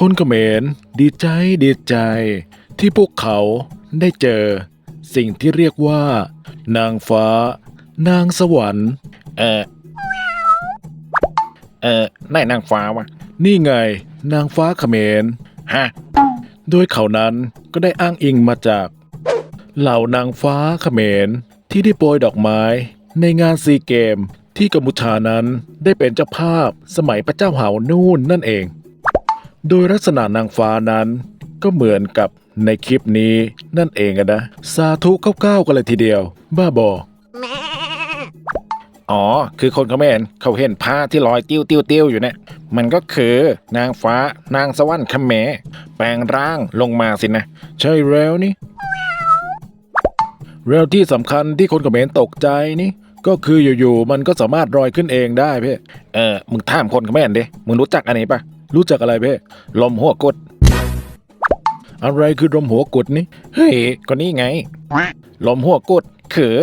คนเขมรดีใจดีใจ ที่พวกเขาได้เจอ สิ่งที่เรียกว่า นางฟ้า นางสวรรค์ เออเออได้นางฟ้าวะนี่ไง นางฟ้าเขมรฮะโดยเขานั้นก็ได้อ้างอิงมาจาก เหล่านางฟ้าเขมรที่ได้โปรยดอกไม้ ในงานซีเกมที่กัมพูชานั้นได้เป็นเจ้าภาพสมัยพระเจ้าเหานู่นนั่นเอง โดยลักษณะนางฟ้านั้นก็เหมือนกับในคลิปนี้นั่นเองอะนะ สาธุเก้าๆกันเลยทีเดียว บ้าบอ อ๋อ คือคนเขมรเขาเห็นผ้าที่ลอยติ้วติ้วติ้วอยู่เนี่ย มันก็คือนางฟ้านางสวรรค์เขมรแปลงร่างลงมาสินะ ใช่แล้วนี่ แล้วที่สำคัญที่คนเขมรตกใจนี่ ก็คืออยู่ๆมันก็สามารถลอยขึ้นเองได้เพ่เออ มึงถามคนเขมรดิ มึงรู้จักอันนี้ปะ รู้จักอะไรเพ่ลมหัวกด อะไรคือลมหัวกุดนี่ เฮ้ย ก็นี่ไง ลมหัวกุดคือ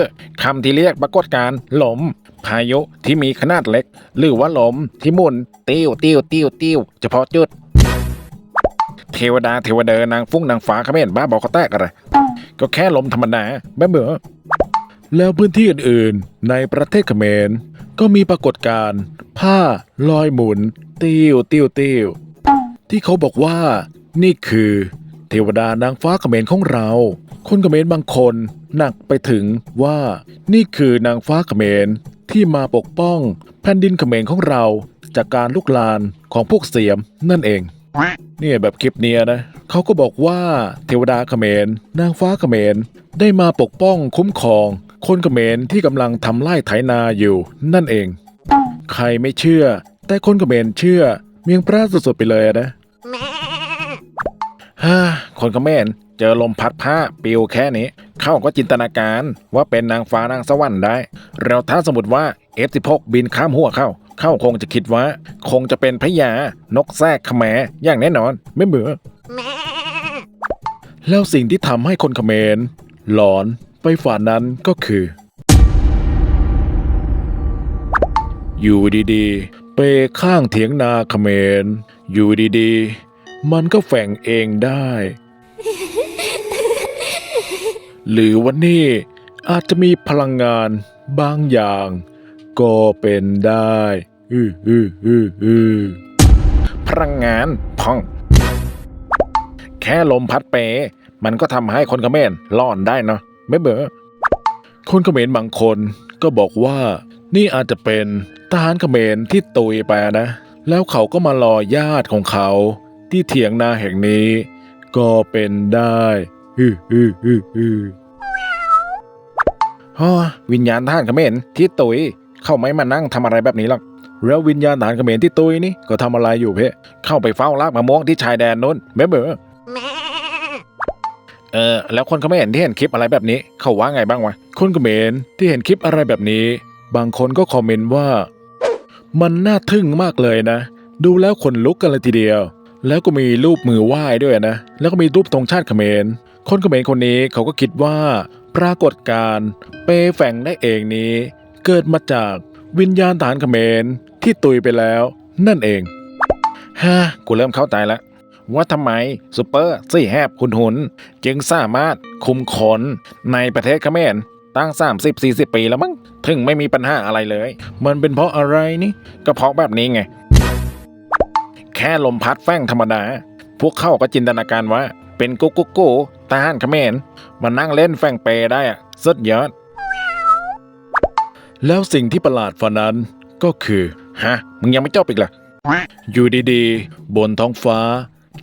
คำที่เรียกปรากฏการณ์ลม พายุที่มีขนาดเล็ก หรือว่าลมที่หมุน ติ้วติ้วติ้วติ้วเฉพาะจุด เทวดาเทวเดอนางฟุ้งนางฟ้าเขมรบ้าบอกเขาแตกอะไร ก็แค่ลมธรรมดาแบบเบื่อแล้วพื้นที่อื่นๆ ในประเทศเขมรก็มีปรากฏการณ์ผ้าลอยหมุน ติ้วติ้วติ้วที่เขาบอกว่า นี่คือ เทวดานางฟ้าเขมรของเรา คนเขมรบางคนหนักไปถึงว่า นี่คือนางฟ้าเขมรที่มาปกป้องแผ่นดินเขมรของเรา จากการลุกลานของพวกเสียมนั่นเองเนี่ยแบบคลิปเนี้ยนะเขาก็บอกว่าเทวดาเขมร นางฟ้าเขมร ได้มาปกป้องคุ้มครอง คนเขมรที่กำลังทำไร่ไถนาอยู่นั่นเอง ใครไม่เชื่อ แต่คนเขมรเชื่อเมียงพระสุดๆไปเลยอะนะฮ่าคนเขมรเจอลมพัดผ้าปลิวแค่นี้ เข้าก็จินตนาการว่าเป็นนางฟ้านางสวรรค์ได้แล้วถ้าสมมติว่า F16 บินข้ามหัวเข้า เข้าคงจะคิดว่า คงจะเป็นพญานกแทรกแขมอย่างแน่นอน ไม่เบื่อแล้วสิ่งที่ทำให้คนเขมรหลอนไปฝ่านั้นก็คือ อยู่ดีๆ ไปข้างเถียงนาเขมร อยู่ดีๆ มันก็แฝงเองได้ หรือว่านี่อาจจะมีพลังงานบางอย่าง ก็เป็นได้อืออืออืออือพลังงานพอง แค่ลมพัดเป มันก็ทำให้คนเขมรร้อนได้เนาะไม่เบื่อคนเขมรบางคนก็บอกว่า นี่อาจจะเป็นทหารเขมรที่ตุยไปนะ แล้วเขาก็มารอญาติของเขา ที่เถียงนาแห่งนี้ ก็เป็นได้ฮึฮึฮึฮึฮ่อวิญญาณทหารเขมรที่ตุยเข้าไม่มานั่งทำอะไรแบบนี้หรอกแล้ววิญญาณทหารเขมรที่ตุยนี่ก็ทำอะไรอยู่เพ่เข้าไปเฝ้าลากมะม่วงที่ชายแดนนู้นไม่เบอเออแล้วคนเขมรที่เห็นคลิปอะไรแบบนี้ เขาว่าไงบ้างวะคนเขมรที่เห็นคลิปอะไรแบบนี้ บางคนก็คอมเมนต์ว่า มันน่าทึ่งมากเลยนะ ดูแล้วขนลุกกันเลยทีเดียว แล้วก็มีรูปมือไหว้ด้วยนะ แล้วก็มีรูปธงชาติเขมร คนเขมรคนนี้เขาก็คิดว่า ปรากฏการ์เปแฝงได้เองนี้ เกิดมาจากวิญญาณฐานเขมรที่ตุยไปแล้ว นั่นเองฮะกูเริ่มเข้าใจแล้วว่าทำไมซูเปอร์สี่แหบหุนหุน จึงสามารถคุมขนในประเทศเขมร ตั้ง 30-40 ปีแล้วมั้งถึงไม่มีปัญหาอะไรเลย มันเป็นเพราะอะไรนี่ก็เพราะแบบนี้ไง แค่ลมพัดแฟ้งธรรมดา พวกเขาก็จินตนาการว่า เป็นกุ๊กกุ๊กกูทหารเขมรมานั่งเล่นแฟงเปได้อะสุดยอด แล้วสิ่งที่ประหลาดฝันนั้นก็คือ ฮะ มึงยังไม่จบอีกเหรออยู่ดีๆ บนท้องฟ้า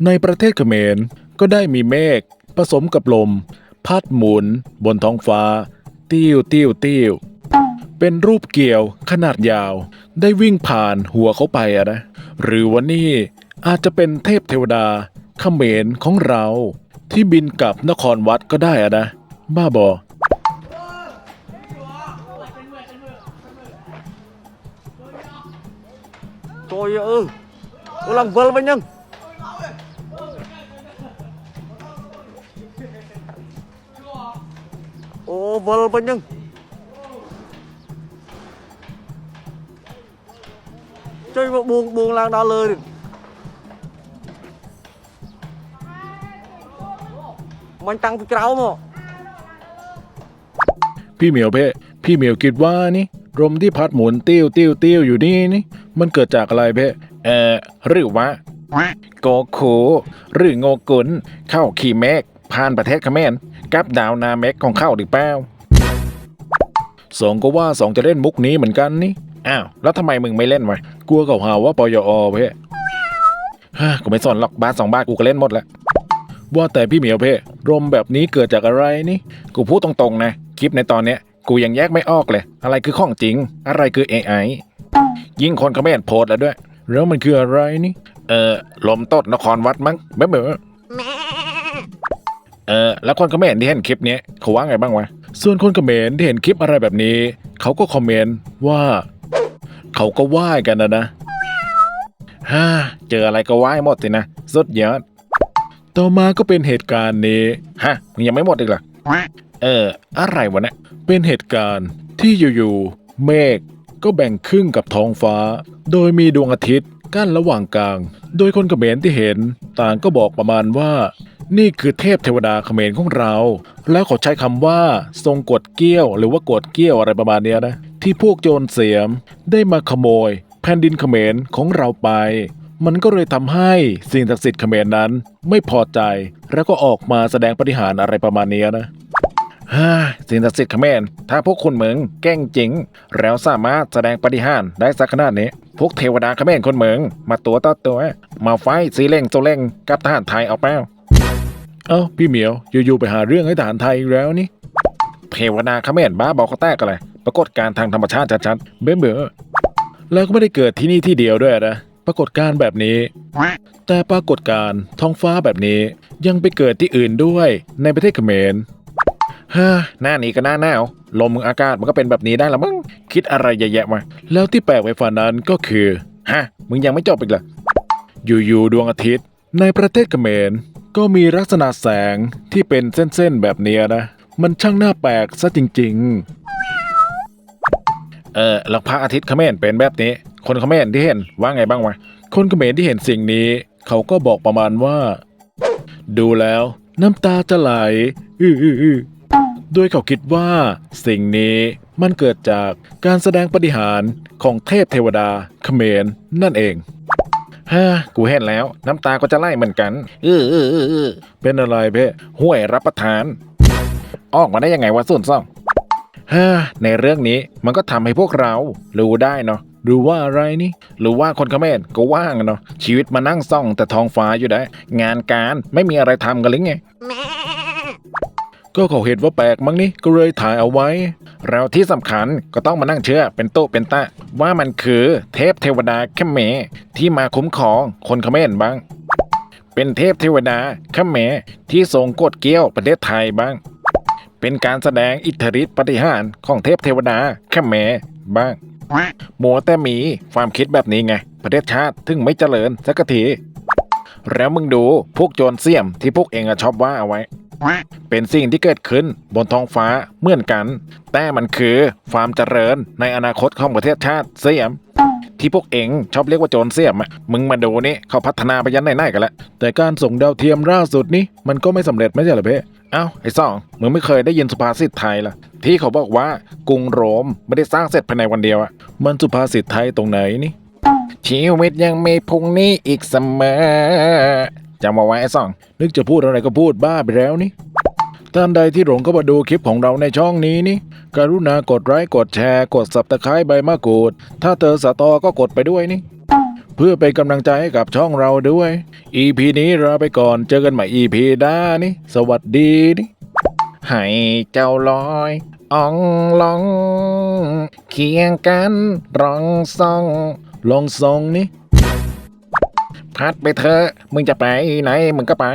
ในประเทศเขมรก็ได้มีเมฆผสมกับลม พัดหมุนบนท้องฟ้า ติ้วติ้วติ้วเป็นรูปเกี่ยวขนาดยาว ได้วิ่งผ่านหัวเขาไปอะนะ หรือว่านี่อาจจะเป็นเทพเทวดาเขมรของเรา ที่บินกลับนครวัดก็ได้อะนะ บ้าบอ Trời ơi Tôi làm vơ với nhân Ồ ball pa niyang. Chơi mà buông buông lang đá lơ đi. Mình tăng อพี่เหมียวเพ่พี่เหมียวคิดว่านี่ลมที่พัดหมุนติ้วติ้วติ้วอยู่นี่นี่ มันเกิดจากอะไรเพ่เออหรือว่าโกคูหรือโงกุนเข้าขี่แมก ผ่านประเทศเขมรกับดาวนาเมกของเข้าหรือเปล่าสองก็ว่าสองจะเล่นมุกนี้เหมือนกันนี่ อ้าว แล้วทำไมมึงไม่เล่นวะกลัวเขาหาว่าปยอเพ่ฮะกูไม่สนหรอกบาสสองบาทกูก็เล่นหมดแล้วว่าแต่พี่เหมียวเพ่ลมแบบนี้เกิดจากอะไรนี่ กูพูดตรงๆนะ คลิปในตอนเนี้ย กูยังแยกไม่ออกเลย อะไรคือของจริง อะไรคือ AI ยิ่งคนเขาไม่เห็นโพสแล้วด้วย แล้วมันคืออะไรนี่ เออลมตดนครวัดมั้งเบ้อเบ้อ เออแล้วคนเขาไม่นที่เห็นคลิปนี้เขาว่าไงบ้างวะ ส่วนคนเขมรที่เห็นคลิปอะไรแบบนี้ เขาก็คอมเมนต์ว่า เขาก็ว่ากันนะนะฮ่าเจออะไรก็ไหว้หมดสินะสุดยอดต่อมาก็เป็นเหตุการณ์นี้ฮะมึงยังไม่หมดอีกเหรอเออ อะไรวะเนี่ยเป็นเหตุการณ์ที่อยู่ๆเมฆก็แบ่งครึ่งกับท้องฟ้า โดยมีดวงอาทิตย์กั้นระหว่างกลาง โดยคนเขมรที่เห็น ต่างก็บอกประมาณว่า นี่คือเทพเทวดาเขมรของเรา แล้วเขาใช้คำว่า ทรงกดเกี้ยว หรือว่ากดเกี้ยวอะไรประมาณเนี้ยนะ ที่พวกโจรเสียมได้มาขโมย แผ่นดินเขมรของเราไป มันก็เลยทำให้สิ่งศักดิ์สิทธิ์เขมรนั้น ไม่พอใจ แล้วก็ออกมาแสดงปฏิหารอะไรประมาณเนี้ยนะฮ่าสิ่งศักดิ์สิทธิ์เขมรถ้าพวกคุณเหมืองแกล้งจริง แล้วสามารถแสดงปฏิหารได้สักขนาดนี้ พวกเทวดาเขมรคนเหมือง มาตัวต่อตัว มาไฟท์ซีเล่งโซเล่งกับทหารไทยเอาเป้า เอ้าพี่เหมียวอยู่ๆไปหาเรื่องให้ทหารไทยอีกแล้วนี่ เทวดาเขมรบ้าบอกเขาแตกอะไรปรากฏการณ์ทางธรรมชาติชัดเบ้อเบ้อแล้วก็ไม่ได้เกิดที่นี่ที่เดียวด้วยนะปรากฏการณ์แบบนี้ แต่ปรากฏการณ์ท้องฟ้าแบบนี้ยังไปเกิดที่อื่นด้วยในประเทศเขมรฮ่าหน้านี้ก็หน้าหนาวลมอากาศมันก็เป็นแบบนี้ได้ละมึงคิดอะไรเยอะแยะมาแล้วที่แปลกไปฝ่านั้นก็คือฮะมึงยังไม่จบอีกเหรออยู่ๆดวงอาทิตย์ ในประเทศเขมร ก็มีลักษณะแสงที่เป็นเส้นๆแบบเนี้ยนะ มันช่างน่าแปลกซะจริง ๆ เออแล้วพระอาทิตย์เขมรเป็นแบบนี้ คนเขมรที่เห็นว่าไงบ้างวะ คนเขมรที่เห็นสิ่งนี้ เขาก็บอกประมาณว่า ดูแล้วน้ำตาจะไหลอื้ออื้ออื้อโดยเขาคิดว่า สิ่งนี้มันเกิดจากการแสดงปฏิหารย์ของเทพเทวดาเขมรนั่นเอง ฮ่ากูเห็นแล้ว น้ำตาก็จะไหลเหมือนกันเออเออเออเออเป็นอะไรเพ่ห่วยรับประทาน ออกมาได้ยังไงวะส่วนซ่องฮ่าในเรื่องนี้มันก็ทำให้พวกเรารู้ได้เนาะดูว่าอะไรนี่หรือว่าคนเขมรก็ว่างเนาะชีวิตมานั่งซ่องแต่ทองฟ้าอยู่ได้ งานการไม่มีอะไรทำกันหรือไง ก็เขาเห็นว่าแปลกมั้งนี่ก็เลยถ่ายเอาไว้แล้วที่สำคัญก็ต้องมานั่งเชื่อเป็นโต๊ะเป็นตะ ว่ามันคือเทพเทวดาเขมรที่มาคุ้มครองคนเขมรบ้าง เป็นเทพเทวดาเขมรที่ทรงกดเกี้ยวประเทศไทยบ้าง เป็นการแสดงอิทธิฤทธิปฏิหารของเทพเทวดาเขมรบ้างมัวแต่มีความคิดแบบนี้ไง ประเทศชาติถึงไม่เจริญสักทีแล้วมึงดูพวกโจรเสี่ยมที่พวกเองชอบว่าเอาไว้ เป็นสิ่งที่เกิดขึ้นบนท้องฟ้าเหมือนกัน แต่มันคือความเจริญในอนาคตของประเทศชาติเสียมที่พวกเองชอบเรียกว่าโจรเสียมอะมึงมาดูนี่เขาพัฒนาไปยันไหนๆกันแล้วแต่การส่งดาวเทียมล่าสุดนี่มันก็ไม่สำเร็จไม่ใช่หรอเพ่เอ้าไอ้สองมึงไม่เคยได้ยินสุภาษิตไทยล่ะ ที่เขาบอกว่ากรุงโรมไม่ได้สร้างเสร็จภายในวันเดียวอะมันสุภาษิตไทยตรงไหนนี่ชีวิตยังมีพุ่งนี้อีกเสมอ จำมาไว้ไอ้สองนึกจะพูดอะไรก็พูดบ้าไปแล้วนี่ท่านใดที่หลงก็มาดูคลิปของเราในช่องนี้นี่กรุณากดไลค์กดแชร์กดสับตะไคร้ใบมะกรูด ถ้าเธอสตอก็กดไปด้วยนี่ เพื่อเป็นกำลังใจให้กับช่องเราด้วย EP นี้ลาไปก่อนเจอกันใหม่ EP หน้านี่สวัสดีนี่ให้เจ้าลอยอ่องลอง เคียงกันร้องซองลองซองนี่ พัดไปเถอะ มึงจะไปไหนมึงก็ไป